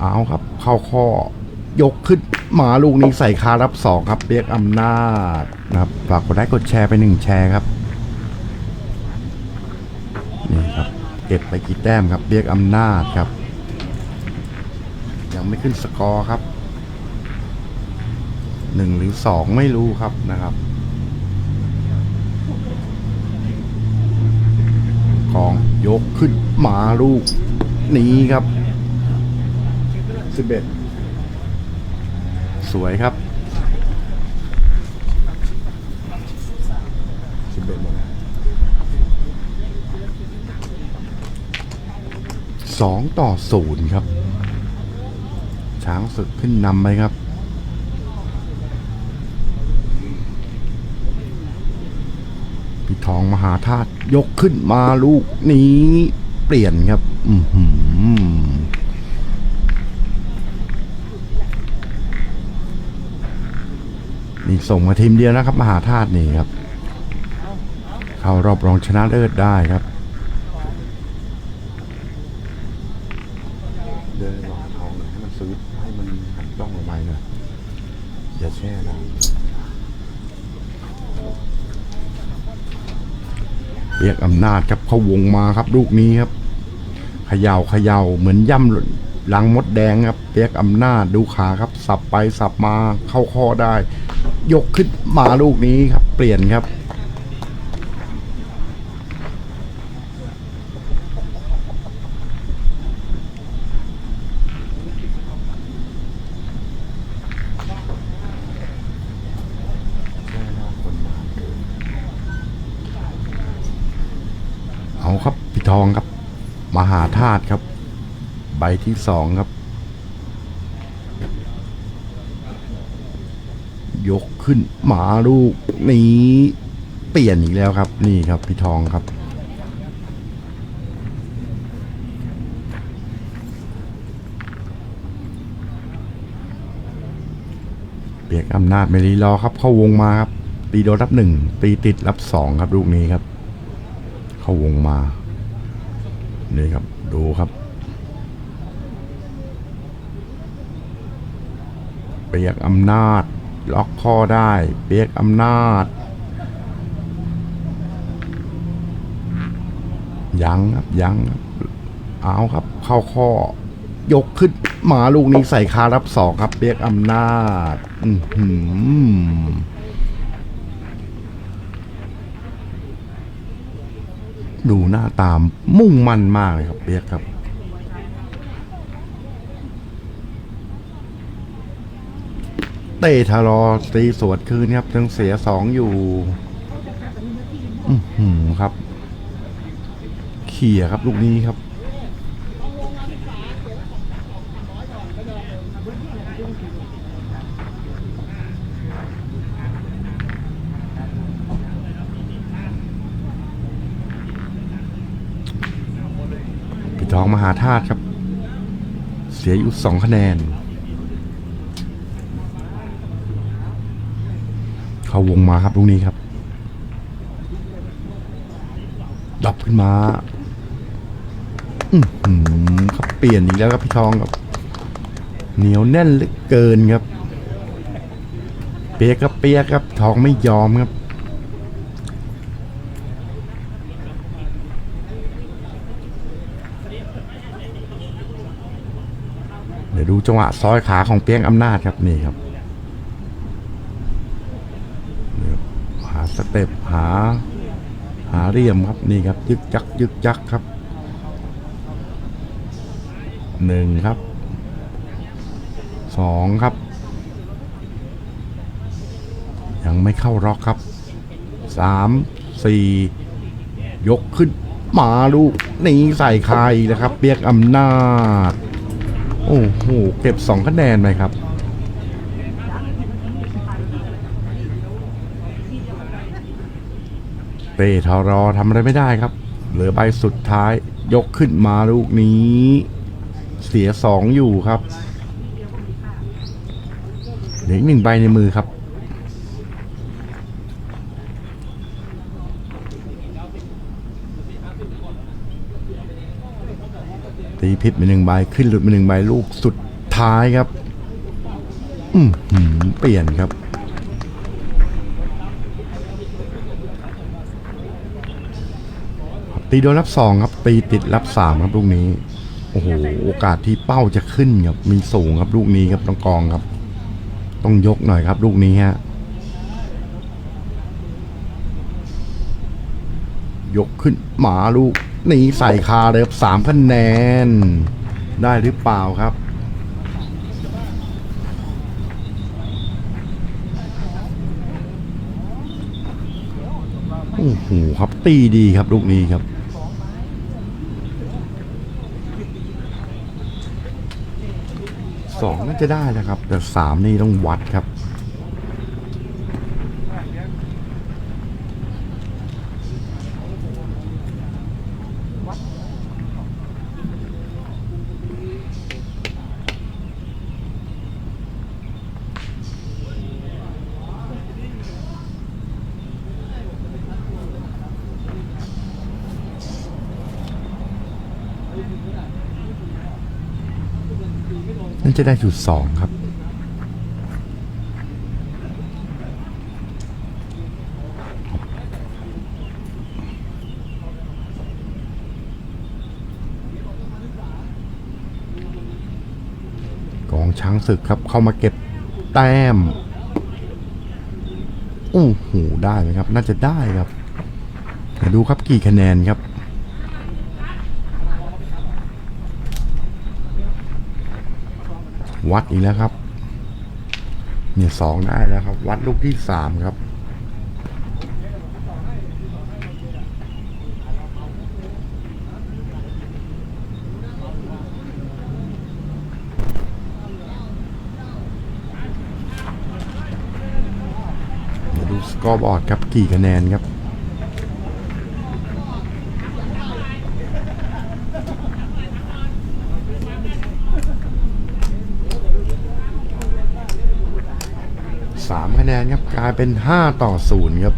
เอาครับ เข้าข้อยกขึ้นหมาลูกนี้ใส่คารับสองครับ เรียกอำนาจนะครับฝากกดไลค์กดแชร์ไปหนึ่งแชร์ครับนี่ครับเก็บไปกี่แต้มครับ เรียกอำนาจครับ ยังไม่ขึ้นสกอร์ครับหนึ่งหรือสองไม่รู้ครับนะครับ กองยกขึ้นหมาลูกนี้ครับ สิบเอ็ดสวยครับสิบเอ็ดสองต่อศูนย์ครับ ช้างศึกขึ้นนำไปครับพี่ทองมหาธาตุยกขึ้นมาลูกนี้ เปลี่ยนครับ อือหือ นี่ส่งมาทีมเดียวนะครับ มหาธาตุนี่ครับ เข้ารอบรองชนะเลิศได้ครับ เดินรอทองหน่อยให้มันซื้อให้มันหันกล้องลงไปหน่อยอย่าแช่นะเรียกอำนาจครับเข้าวงมาครับลูกนี้ครับเขย่าเขย่าเหมือนย่ำลังมดแดงครับเรียกอำนาจดูขาครับ สับไปสับมาเข้าข้อได้ ยกขึ้นมาลูกนี้ครับ เปลี่ยนครับ เอาครับพี่ทองครับ มหาธาตุครับ ใบที่สองครับ ยกขึ้น หมาลูกนี้เปลี่ยนอีกแล้วครับ นี่ครับพี่ทองครับ เปียกอำนาจไม่รีรอครับ เข้าวงมาครับ ตีโดนรับหนึ่งตีติดรับสองครับลูกนี้ครับ เข้าวงมานี่ครับดูครับเปียกอำนาจ ล็อกข้อได้ เปียกอำนาจ ยังครับยังเอาครับ เข้าข้อ ยกขึ้นหมาลูกนี้ใส่คารับสองครับ เปียกอำนาจ อืหือดูหน้าตามมุ่งมั่นมากเลยครับเปียกครับ เตะทารอตีสวดคืนครับยังเสียสองอยู่อืหืครับ เขี่ยครับลูกนี้ครับพี่ทองมหาธาตุครับ เสียอยู่สองคะแนน เข้าวงมาครับลูกนี้ครับดับขึ้นมาอือหือครับเปลี่ยนอีกแล้วครับพี่ทองครับ เหนียวแน่นเหลือเกินครับ เปียกครับเปียกครับ ทองไม่ยอมครับเดี๋ยวดูจังหวะซอยขาของเปียงอำนาจครับนี่ครับนี่ครับหาสเต็ปหา หาเรียมครับนี่ครับยึกจักยึกจักครับหนึ่งครับสองครับ ยังไม่เข้าร็อกครับสามสี่ยกขึ้นมาลูกนี่ใส่ใคายนะครับเปียกอำนาจ โอ้โห เก็บสองคะแนนไปครับ เตะทารอทำอะไรไม่ได้ครับ เหลือใบสุดท้ายยกขึ้นมาลูกนี้ เสียสองอยู่ครับเหลือหนึ่งใบในมือครับ ตีผิดไปหนึ่งใบขึ้นหลุดไปหนึ่งใบลูกสุดท้ายครับ อือหือเปลี่ยนครับ ตีโดนรับสองครับ ตีติดรับสามครับลูกนี้ โอ้โหโอกาสที่เป้าจะขึ้นครับมีสูงครับลูกนี้ครับต้องกองครับ ต้องยกหน่อยครับลูกนี้ฮะยกขึ้นหมาลูกนี่ใส่คาเลยครับสามคะแนน ได้หรือเปล่าครับโอ้โหครับตีดีครับลูกนี้ครับ สองน่าจะได้นะครับ แต่สามนี่ต้องวัดครับ นั่นจะได้จุดสองครับ กองช้างศึกครับเข้ามาเก็บแต้มโอ้โหได้ไหมครับ น่าจะได้ครับเดี๋ยวดูครับกี่คะแนนครับ วัดอีกแล้วครับ เนี่ยสองได้แล้วครับ วัดลูกที่สามครับดูสกอร์บอร์ดครับกี่คะแนนครับ สาม คะแนนครับกลายเป็น 5 ต่อ 0 ครับ